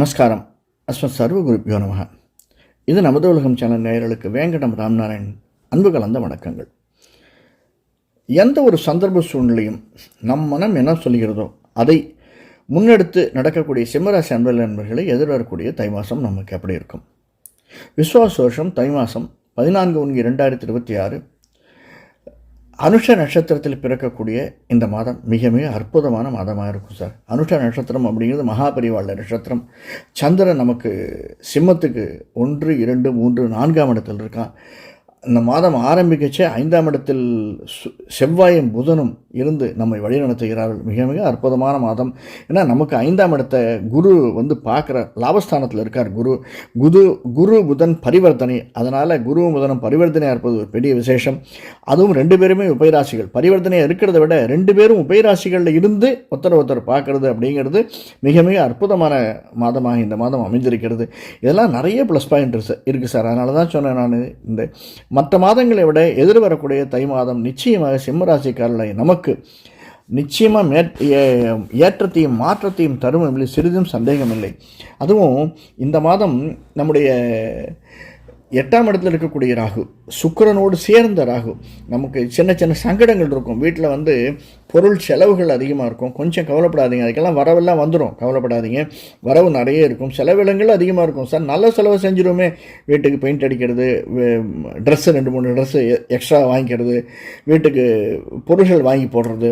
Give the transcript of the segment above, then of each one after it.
நமஸ்காரம். அஸ்மத் சர்வகுருப்பியோ நமக இது நமது உலகம் சேனல் நேயர்களுக்கு வேங்கடம் ராம்நாராயண் அன்பு கலந்த வணக்கங்கள். எந்த ஒரு சந்தர்ப்ப சூழ்நிலையும் நம் மனம் என்ன சொல்கிறதோ அதை முன்னெடுத்து நடக்கக்கூடிய சிம்மராசி அன்பர்கள் நண்பர்களை எதிர்வரக்கூடிய தை மாதம் நமக்கு எப்படி இருக்கும்? விஸ்வாச வருஷம் தை மாதம் பதினான்கு ஒன்று இரண்டாயிரத்தி இருபத்தி ஆறு அனுஷ நட்சத்திரத்தில் பிறக்கக்கூடிய இந்த மாதம் மிக மிக அற்புதமான மாதமாக இருக்கும் சார். அனுஷ நட்சத்திரம் அப்படிங்கிறது மகாபரிவாள நட்சத்திரம். சந்திரன் நமக்கு சிம்மத்துக்கு ஒன்று இரண்டு மூன்று நான்காம் இடத்தில் இருக்கான். இந்த மாதம் ஆரம்பிக்கச்சே ஐந்தாம் இடத்தில் சு- செவ்வாயும் புதனும் இருந்து நம்மை வழிநடத்துகிறார்கள். மிக மிக அற்புதமான மாதம். ஏன்னா நமக்கு ஐந்தாம் இடத்தை குரு வந்து பார்க்குற லாபஸ்தானத்தில் இருக்கார் குரு. குரு குரு புதன் பரிவர்த்தனை. அதனால் குரு புதனும் பரிவர்த்தனையாக இருப்பது ஒரு பெரிய விசேஷம். அதுவும் ரெண்டு பேருமே உபயராசிகள். பரிவர்த்தனையாக இருக்கிறத விட ரெண்டு பேரும் உபயராசிகளில் இருந்து ஒருத்தர் ஒருத்தர் பார்க்குறது அப்படிங்கிறது மிக மிக அற்புதமான மாதமாக இந்த மாதம் அமைந்திருக்கிறது. இதெல்லாம் நிறைய ப்ளஸ் பாயிண்ட் இருக்குது சார். அதனால தான் சொன்னேன் நான் இந்த மற்ற மாதங்களை விட எதிர்வரக்கூடிய தை மாதம் நிச்சயமாக சிம்மராசிக்காரர்களை நமக்கு நிச்சயமாக ஏ- ஏற்றத்தையும் மாற்றத்தையும் தரும் என்பதில் சிறிதும் சந்தேகமில்லை. அதுவும் இந்த மாதம் நம்முடைய எட்டாம் இடத்துல இருக்கக்கூடிய ராகு சுக்கரனோடு சேர்ந்த ராகு நமக்கு சின்ன சின்ன சங்கடங்கள் இருக்கும். வீட்டில் வந்து பொருள் செலவுகள் அதிகமாக இருக்கும். கொஞ்சம் கவலைப்படாதீங்க. அதுக்கெல்லாம் வரவெல்லாம் வந்துடும் கவலைப்படாதீங்க. வரவு நிறைய இருக்கும். செலவிலங்கள் அதிகமாக இருக்கும். சார் நல்ல செலவு செஞ்சிருமே. வீட்டுக்கு பெயிண்ட் அடிக்கிறது ட்ரெஸ்ஸு ரெண்டு மூணு ட்ரெஸ்ஸு எக்ஸ்ட்ரா வாங்கிக்கிறது வீட்டுக்கு பொருள்கள் வாங்கி போடுறது.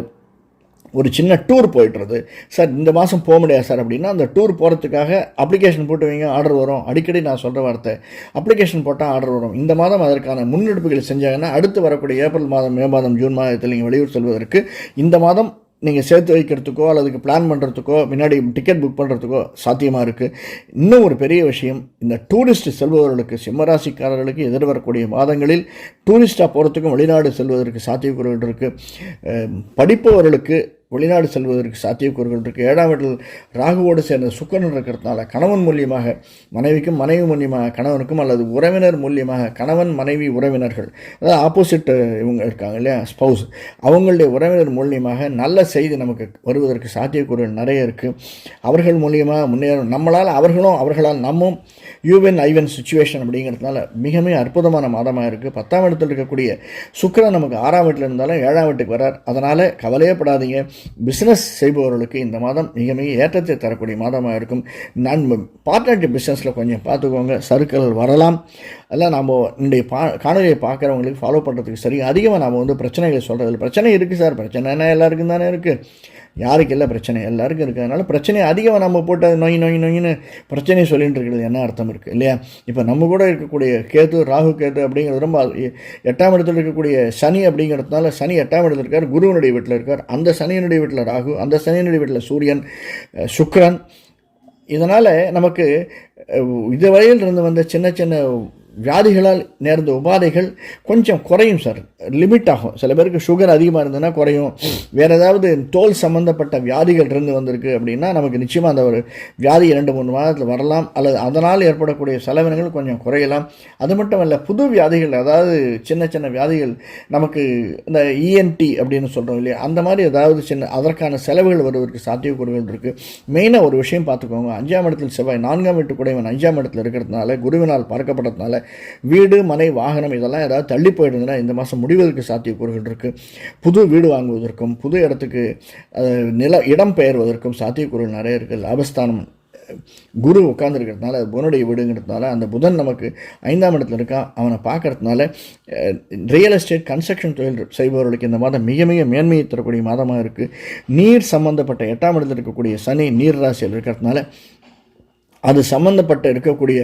ஒரு சின்ன டூர் போயிட்டுறது சார் இந்த மாதம் போக முடியாது சார் அப்படின்னா அந்த டூர் போகிறதுக்காக அப்ளிகேஷன் போட்டு வைங்க ஆர்டர் வரும். அடிக்கடி நான் சொல்கிற வார்த்தை. அப்ளிகேஷன் போட்டால் ஆர்டர் வரும். இந்த மாதம் அதற்கான முன்னெடுப்புகள் செஞ்சாங்கன்னா அடுத்து வரக்கூடிய ஏப்ரல் மாதம் மே மாதம் ஜூன் மாதத்தில் நீங்கள் வெளியூர் செல்வதற்கு இந்த மாதம் நீங்கள் சேர்த்து வைக்கிறதுக்கோ அல்லதுக்கு பிளான் பண்ணுறதுக்கோ முன்னாடி டிக்கெட் புக் பண்ணுறதுக்கோ சாத்தியமாக இருக்குது இன்னும் ஒரு பெரிய விஷயம் இந்த டூரிஸ்ட் செல்பவர்களுக்கு சிம்மராசிக்காரர்களுக்கு எதிர்வரக்கூடிய மாதங்களில் டூரிஸ்டாக போகிறதுக்கும் வெளிநாடு செல்வதற்கு சாத்தியக்கூறுகள் இருக்குது படிப்பவர்களுக்கு வெளிநாடு செல்வதற்கு சாத்தியக்கூறுகள் இருக்குது ஏழாம் வீட்டில் ராகுவோடு சேர்ந்த சுக்கரன் இருக்கிறதுனால கணவன் மூலியமாக மனைவிக்கும் மனைவி மூலியமாக கணவனுக்கும் அல்லது உறவினர் மூலியமாக கணவன் மனைவி உறவினர்கள் அதாவது ஆப்போசிட் இவங்க இருக்காங்க இல்லையா ஸ்பௌஸ் அவங்களுடைய உறவினர் மூலியமாக நல்ல செய்தி நமக்கு வருவதற்கு சாத்தியக்கூறுகள் நிறைய இருக்குது அவர்கள் மூலியமாக முன்னேறும் நம்மளால் அவர்களும் அவர்களால் நம்மும் யூவன் ஐவன் சுச்சுவேஷன் அப்படிங்கிறதுனால மிக மிக அற்புதமான மாதமாக இருக்குது பத்தாம் இடத்தில் இருக்கக்கூடிய சுக்கிரன் நமக்கு ஆறாம் வீட்டில் இருந்தாலும் ஏழாம் வீட்டுக்கு வரார் அதனால் கவலையப்படாதீங்க பிஸ்னஸ் செய்பவர்களுக்கு இந்த மாதம் மிக மிக ஏற்றத்தை தரக்கூடிய மாதமாக இருக்கும். நான் பார்ட்னர்ஷிப் பிஸ்னஸில் கொஞ்சம் பார்த்துக்கோங்க. சருக்கள் வரலாம். அதெல்லாம் நம்ம இன்றைய பா காணொலியை பார்க்குறவங்களுக்கு ஃபாலோ பண்ணுறதுக்கு சரி. அதிகமாக நாம் வந்து பிரச்சனைகளை சொல்கிறதில்ல பிரச்சனை இருக்குது சார். பிரச்சனைனா எல்லாருக்கும் தானே இருக்குது யாருக்கு இல்லை பிரச்சனை? எல்லாருக்கும் இருக்குது அதனால் பிரச்சனையை அதிகமாக நம்ம போட்டு நொய் நொய் நொயின்னு பிரச்சனையை சொல்லிட்டு இருக்கிறது என்ன அர்த்தம் இருக்குது இல்லையா? இப்போ நம்ம கூட இருக்கக்கூடிய கேது ராகு கேது அப்படிங்கிறது ரொம்ப எட்டாம் இடத்துல இருக்கக்கூடிய சனி அப்படிங்கிறதுனால சனி எட்டாம் இடத்துல இருக்கார் குருவனுடைய வீட்டில் இருக்கார். அந்த சனியனுடைய வீட்டில் ராகு அந்த சனியனுடைய வீட்டில் சூரியன் சுக்ரன் இதனால் நமக்கு இது இதுவரையில் இருந்து வந்த சின்ன சின்ன வியாதிகளால் நேர்ந்த உபாதைகள் கொஞ்சம் குறையும் சார் லிமிட் ஆகும். சில பேருக்கு சுகர் அதிகமாக இருந்ததுன்னா குறையும். வேறு ஏதாவது தோல் சம்மந்தப்பட்ட வியாதிகள் இருந்து வந்திருக்கு அப்படின்னா நமக்கு நிச்சயமாக அந்த ஒரு வியாதி இரண்டு மூணு மாதத்தில் வரலாம். அல்லது அதனால் ஏற்படக்கூடிய செலவினங்கள் கொஞ்சம் குறையலாம். அது மட்டும் இல்லை புது வியாதிகள் அதாவது சின்ன சின்ன வியாதிகள் நமக்கு இந்த இஎன்டி அப்படின்னு சொல்கிறோம் இல்லையா? அந்த மாதிரி ஏதாவது சின்ன அதற்கான செலவுகள் வருவதற்கு சாத்தியக்கூறுகள் இருக்குது மெயினாக ஒரு விஷயம் பார்த்துக்கோங்க. அஞ்சாம் இடத்தில் செவ்வாய் நான்காம் வீட்டு குடைவன் அஞ்சாம் இடத்துல இருக்கிறதுனால குருவினால் பறக்கப்பட்டதுனால வீடு மனை வாகனம் இதெல்லாம் ஏதாவது தள்ளி போயிடுதுன்னா இந்த மாதம் முடிவதற்கு சாத்தியக்கூறுகள் இருக்குது புது வீடு வாங்குவதற்கும் புது இடத்துக்கு நில இடம் பெயர்வதற்கும் சாத்தியக்கூறுகள் நிறைய இருக்குது லாபஸ்தானம் குரு உட்காந்துருக்கிறதுனால அது புதனுடைய வீடுங்கிறதுனால அந்த புதன் நமக்கு ஐந்தாம் இடத்துல இருக்கான். அவனை பார்க்கறதுனால ரியல் எஸ்டேட் கன்ஸ்ட்ரக்ஷன் தொழில் செய்பவர்களுக்கு இந்த மாதம் மிக மிக மேன்மையை தரக்கூடிய மாதமாக இருக்குது நீர் சம்பந்தப்பட்ட எட்டாம் இடத்துல இருக்கக்கூடிய சனி நீர் ராசியில் இருக்கிறதுனால அது சம்மந்தப்பட்ட இருக்கக்கூடிய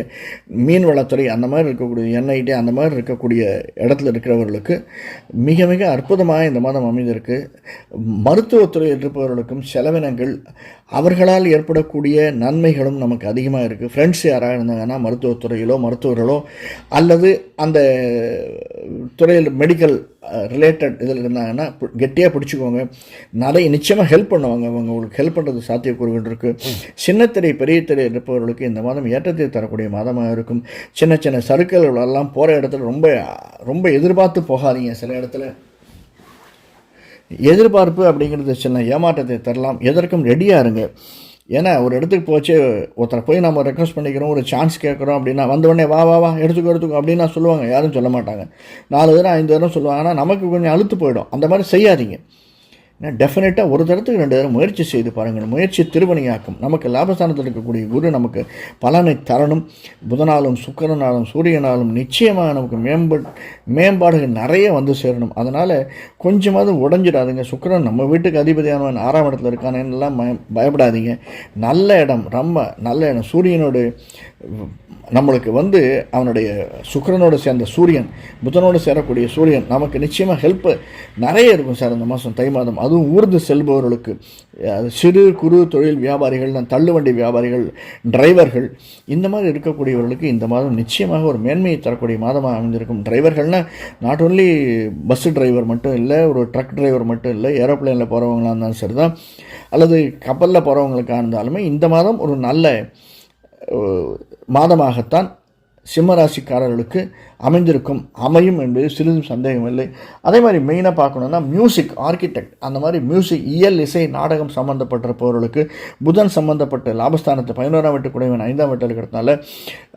மீன் வளத்துறை அந்த மாதிரி இருக்கக்கூடிய என்ஐடி அந்த மாதிரி இருக்கக்கூடிய இடத்துல இருக்கிறவர்களுக்கு மிக மிக அற்புதமாக இந்த மாதம் அமைந்திருக்கு. மருத்துவத்துறையில் இருப்பவர்களுக்கும் செலவினங்கள் அவர்களால் ஏற்படக்கூடிய நன்மைகளும் நமக்கு அதிகமாக இருக்குது ஃப்ரெண்ட்ஸ் யாராக இருந்தாங்கன்னா மருத்துவத்துறையிலோ மருத்துவர்களோ அல்லது அந்த துறையில் மெடிக்கல் ரிலேட்டட் இதில் இருந்தாங்கன்னா கெட்டியாக பிடிச்சிக்கோங்க. நிறைய நிச்சயமாக ஹெல்ப் பண்ணுவாங்க அவங்க. உங்களுக்கு ஹெல்ப் பண்ணுறது சாத்தியக்கூறுகள் இருக்குது சின்னத்திரை பெரிய திரை இருப்பவர்களுக்கு இந்த மாதம் ஏற்றத்தை தரக்கூடிய மாதமாக இருக்கும். சின்ன சின்ன சறுக்கல்கள் எல்லாம் போகிற இடத்துல ரொம்ப ரொம்ப எதிர்பார்த்து போகாதீங்க. சில இடத்துல எதிர்பார்ப்பு அப்படிங்கிறது சின்ன ஏமாற்றத்தை தரலாம். எதற்கும் ரெடியாக இருங்க. ஏன்னா ஒரு இடத்துக்கு போச்சு ஒருத்தரை போய் நம்ம ரெக்வஸ்ட் பண்ணிக்கிறோம் ஒரு சான்ஸ் கேட்குறோம் அப்படின்னா வந்த உடனே வா வா வா எடுத்துக்கோ எடுத்துக்கோ அப்படின்னா சொல்லுவாங்க. யாரும் சொல்ல மாட்டாங்க. நாலு தரம் ஐந்து தரம் சொல்லுவாங்க. ஆனால் நமக்கு கொஞ்சம் அழுத்து போயிடும். அந்த மாதிரி செய்யாதீங்க. டெஃபினட்டாக ஒரு தரத்துக்கு ரெண்டு தடவை முயற்சி செய்து பாருங்கள். முயற்சி திருவணியாக்கும். நமக்கு லாபஸ்தானத்தில் இருக்கக்கூடிய குரு நமக்கு பலனை தரணும். புதனாலும் சுக்கரனாலும் சூரியனாலும் நிச்சயமாக நமக்கு மேம்பட் மேம்பாடுகள் நிறைய வந்து சேரணும். அதனால் கொஞ்சமாவது உடஞ்சிடாதுங்க. சுக்கரன் நம்ம வீட்டுக்கு அதிபதியானவன் ஆறாம் இடத்துல இருக்கானேன்னெல்லாம் பய பயப்படாதீங்க. நல்ல இடம் ரொம்ப நல்ல இடம். சூரியனோட நம்மளுக்கு வந்து அவனுடைய சுக்கரனோடு சேர்ந்த சூரியன் புதனோடு சேரக்கூடிய சூரியன் நமக்கு நிச்சயமாக ஹெல்ப்பு நிறைய இருக்கும் சார் இந்த மாதம் தை மாதம். அதுவும் ஊர்ந்து செல்பவர்களுக்கு. சிறு குறு தொழில் வியாபாரிகள் தள்ளுவண்டி வியாபாரிகள் டிரைவர்கள் இந்த மாதிரி இருக்கக்கூடியவர்களுக்கு இந்த மாதம் நிச்சயமாக ஒரு மேன்மையை தரக்கூடிய மாதமாக அமைந்திருக்கும். டிரைவர்கள்னால் நாட் ஓன்லி பஸ் டிரைவர் மட்டும் இல்லை ஒரு ட்ரக் டிரைவர் மட்டும் இல்லை ஏரோப்ளேனில் போகிறவங்களாக இருந்தாலும் சரி தான் அல்லது கப்பலில் போகிறவங்களுக்காக இருந்தாலுமே இந்த மாதம் ஒரு நல்ல மாதமாகத்தான் சிம்மராசிக்காரர்களுக்கு அமைந்திருக்கும் அமையும் என்பது சிறிதும் சந்தேகம் இல்லை. அதே மாதிரி மெயினாக பார்க்கணுன்னா மியூசிக் ஆர்கிடெக்ட் அந்த மாதிரி மியூசிக் இயல் இசை நாடகம் சம்மந்தப்பட்டிருப்பவர்களுக்கு புதன் சம்மந்தப்பட்ட லாபஸ்தானத்தை பதினோராம் வீட்டு குடைவன் ஐந்தாம் வீட்டில் இருக்கிறதுனால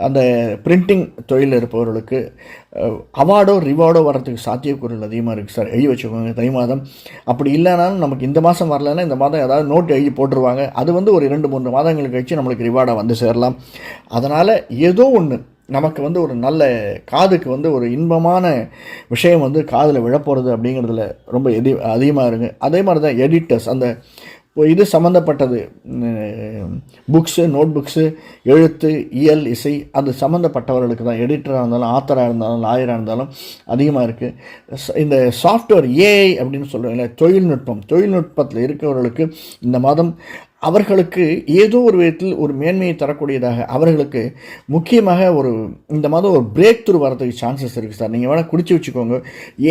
அந்த பிரிண்டிங் தொழிலில் இருப்பவர்களுக்கு அவார்டோ ரிவார்டோ வர்றதுக்கு சாத்தியக்கூறுகள் அதிகமாக இருக்குது சார். எழுதி வச்சுக்கோங்க தை மாதம். அப்படி இல்லைனாலும் நமக்கு இந்த மாதம் வரலன்னா இந்த மாதம் ஏதாவது நோட் எழுதி போட்டுருவாங்க. அது வந்து ஒரு இரண்டு மூன்று மாதங்கள் கழிச்சு நம்மளுக்கு ரிவார்டாக வந்து சேரலாம். அதனால் ஏதோ ஒன்று நமக்கு வந்து ஒரு நல்ல காதுக்கு வந்து ஒரு இன்பமான விஷயம் வந்து காதில் விழப்போகிறது அப்படிங்கிறதுல ரொம்ப எதி அதிகமாக இருங்க அதே மாதிரி தான் எடிட்டர்ஸ் அந்த இப்போ இது சம்மந்தப்பட்டது புக்ஸு நோட் புக்ஸு எழுத்து இயல் இசை அது சம்மந்தப்பட்டவர்களுக்கு தான். எடிட்டராக இருந்தாலும் ஆத்தராக இருந்தாலும் லாயராக இருந்தாலும் அதிகமாக இருக்குது இந்த சாஃப்ட்வேர் ஏஐ அப்படின்னு சொல்கிறாங்களே தொழில்நுட்பம். தொழில்நுட்பத்தில் இருக்கிறவர்களுக்கு இந்த மாதம் அவர்களுக்கு ஏதோ ஒரு விதத்தில் ஒரு மேன்மையை தரக்கூடியதாக அவர்களுக்கு முக்கியமாக ஒரு இந்த மாதம் ஒரு பிரேக் த்ரூ வரதுக்கு சான்சஸ் இருக்குது சார். நீங்கள் வேணால் குடிச்சு வச்சுக்கோங்க.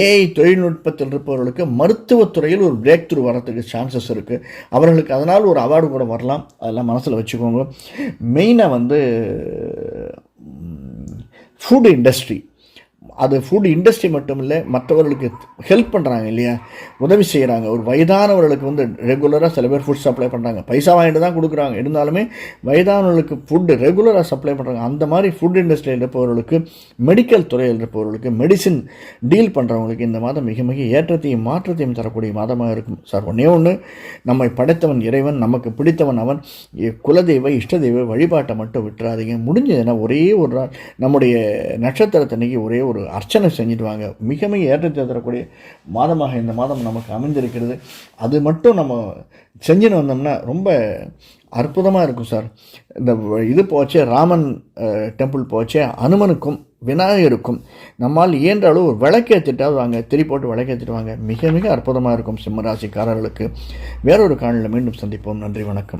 ஏஐ தொழில்நுட்பத்தில் இருப்பவர்களுக்கு மருத்துவத்துறையில் ஒரு பிரேக் த்ரூ வரதுக்கு சான்சஸ் இருக்குது அவர்களுக்கு அதனால் ஒரு அவார்டு கூட வரலாம். அதெல்லாம் மனசில் வச்சுக்கோங்க. மெயினாக வந்து ஃபுட் இண்டஸ்ட்ரி அது ஃபுட் இண்டஸ்ட்ரி மட்டும் இல்லை மற்றவர்களுக்கு ஹெல்ப் பண்ணுறாங்க இல்லையா? உதவி செய்கிறாங்க ஒரு வயதானவர்களுக்கு வந்து ரெகுலராக சில பேர் ஃபுட் சப்ளை பண்ணுறாங்க பைசா வாங்கிட்டு தான் கொடுக்குறாங்க. இருந்தாலுமே வயதானவர்களுக்கு ஃபுட்டு ரெகுலராக சப்ளை பண்ணுறாங்க அந்த மாதிரி ஃபுட் இண்டஸ்ட்ரியில் இருப்பவர்களுக்கு மெடிக்கல் துறையில் இருப்பவர்களுக்கு மெடிசின் டீல் பண்ணுறவங்களுக்கு இந்த மாதம் மிக மிக ஏற்றத்தையும் மாற்றத்தையும் தரக்கூடிய மாதமாக இருக்கும். சார் ஒன்றே ஒன்று நம்மை படைத்தவன் இறைவன் நமக்கு பிடித்தவன் அவன். குலதெய்வ இஷ்டதெய்வ வழிபாட்டை மட்டும் விட்டுறாதீங்க. முடிஞ்சதுன்னா ஒரே ஒரு நாள். நம்முடைய நட்சத்திரத்தன்னைக்கு ஒரே ஒரு அர்ச்சனை செஞ்சுட்டு வாங்க மிக மிக ஏற்றத்தை தரக்கூடிய மாதமாக இந்த மாதம் நமக்கு அமைந்திருக்கிறது. அது மட்டும் நம்ம செஞ்சுன்னு வந்தோம்னா ரொம்ப அற்புதமாக இருக்கும் சார். இந்த இது போச்சே ராமன் டெம்பிள் போச்சே அனுமனுக்கும் விநாயகருக்கும் நம்மால் இயன்ற அளவு ஒரு விளக்கேற்றிட்டாவது வாங்க திரி போட்டு விளக்கேற்றிட்டு வாங்க. மிக மிக அற்புதமாக இருக்கும் சிம்மராசிக்காரர்களுக்கு வேறொரு காணொலியில் மீண்டும் சந்திப்போம். நன்றி வணக்கம்.